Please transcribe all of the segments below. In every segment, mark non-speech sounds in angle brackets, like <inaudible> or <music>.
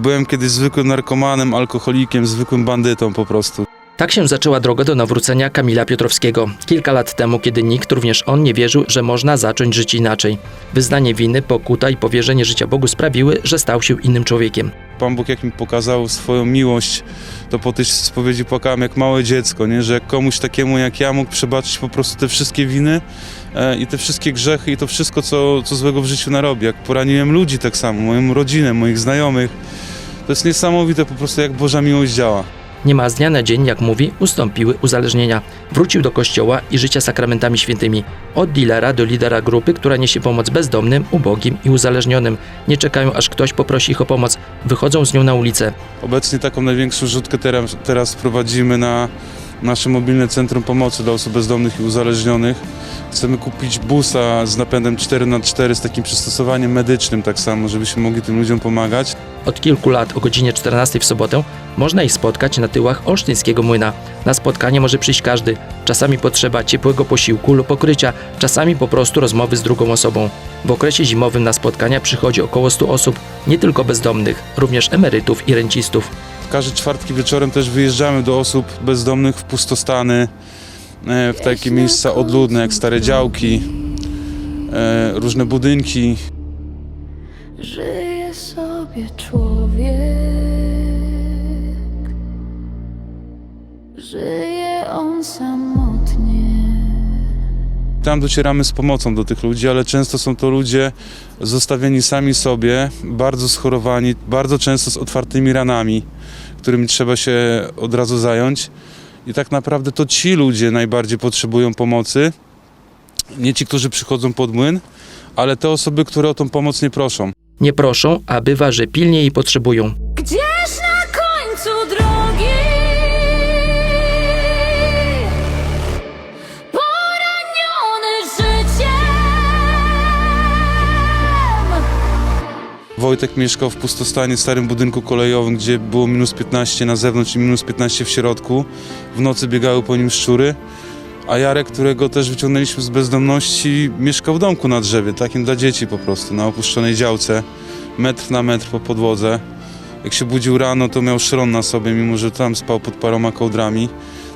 byłem kiedyś zwykłym narkomanem, alkoholikiem, zwykłym bandytą po prostu. Tak się zaczęła droga do nawrócenia Kamila Piotrowskiego. Kilka lat temu, kiedy nikt, również on, nie wierzył, że można zacząć żyć inaczej. Wyznanie winy, pokuta i powierzenie życia Bogu sprawiły, że stał się innym człowiekiem. Pan Bóg jak mi pokazał swoją miłość, to po tej spowiedzi płakałem jak małe dziecko, nie? że jak komuś takiemu jak ja mógł przebaczyć po prostu te wszystkie winy e, i te wszystkie grzechy i to wszystko, co, co złego w życiu narobi. Jak poraniłem ludzi tak samo, moją rodzinę, moich znajomych. To jest niesamowite po prostu, jak Boża miłość działa. Niemal z dnia na dzień, jak mówi, ustąpiły uzależnienia. Wrócił do kościoła i życia sakramentami świętymi. Od dealera do lidera grupy, która niesie pomoc bezdomnym, ubogim i uzależnionym. Nie czekają, aż ktoś poprosi ich o pomoc. Wychodzą z nią na ulicę. Obecnie taką największą rzutkę teraz, teraz prowadzimy na nasze mobilne centrum pomocy dla osób bezdomnych i uzależnionych. Chcemy kupić busa z napędem 4x4 z takim przystosowaniem medycznym tak samo, żebyśmy mogli tym ludziom pomagać. Od kilku lat o godzinie 14 w sobotę można ich spotkać na tyłach Olsztyńskiego Młyna. Na spotkanie może przyjść każdy. Czasami potrzeba ciepłego posiłku lub pokrycia, czasami po prostu rozmowy z drugą osobą. W okresie zimowym na spotkania przychodzi około 100 osób, nie tylko bezdomnych, również emerytów i rencistów. Każdy czwartki wieczorem też wyjeżdżamy do osób bezdomnych w pustostany, w takie miejsca odludne jak stare działki, e, różne budynki. Żyje sobie człowiek, żyje on samotnie. Tam docieramy z pomocą do tych ludzi, ale często są to ludzie zostawieni sami sobie, bardzo schorowani, bardzo często z otwartymi ranami, którymi trzeba się od razu zająć. I tak naprawdę to ci ludzie najbardziej potrzebują pomocy. Nie ci, którzy przychodzą pod młyn, ale te osoby, które o tą pomoc nie proszą. Nie proszą, a bywa, że pilnie jej potrzebują. Wojtek mieszkał w pustostanie, starym budynku kolejowym, gdzie było minus 15 na zewnątrz i minus 15 w środku. W nocy biegały po nim szczury. A Jarek, którego też wyciągnęliśmy z bezdomności, mieszkał w domku na drzewie, takim dla dzieci po prostu, na opuszczonej działce, metr na metr po podłodze. Jak się budził rano, to miał szron na sobie, mimo że tam spał pod paroma kołdrami.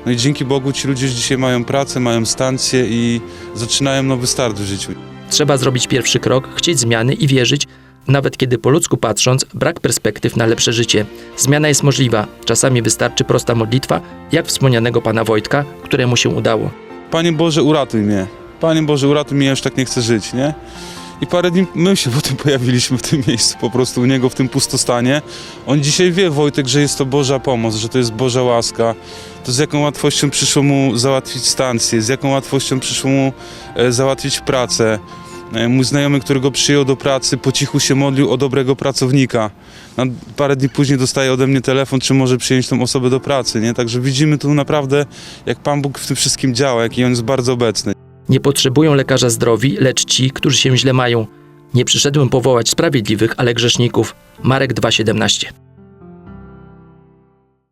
No i dzięki Bogu ci ludzie dzisiaj mają pracę, mają stację i zaczynają nowy start w życiu. Trzeba zrobić pierwszy krok, chcieć zmiany i wierzyć, nawet kiedy po ludzku patrząc, brak perspektyw na lepsze życie. Zmiana jest możliwa. Czasami wystarczy prosta modlitwa, jak wspomnianego pana Wojtka, któremu się udało. Panie Boże, uratuj mnie. Panie Boże, uratuj mnie, ja już tak nie chcę żyć, nie? I parę dni my się <laughs> potem pojawiliśmy w tym miejscu, po prostu u niego w tym pustostanie. On dzisiaj wie, Wojtek, że jest to Boża pomoc, że to jest Boża łaska. To z jaką łatwością przyszło mu załatwić stację, z jaką łatwością przyszło mu e, załatwić pracę. E, Mój znajomy, którego przyjął do pracy, po cichu się modlił o dobrego pracownika. Na parę dni później dostaje ode mnie telefon, czy może przyjąć tą osobę do pracy, nie? Także widzimy tu naprawdę, jak Pan Bóg w tym wszystkim działa, jaki On jest bardzo obecny. Nie potrzebują lekarza zdrowi, lecz ci, którzy się źle mają. Nie przyszedłem powołać sprawiedliwych, ale grzeszników. Marek 2,17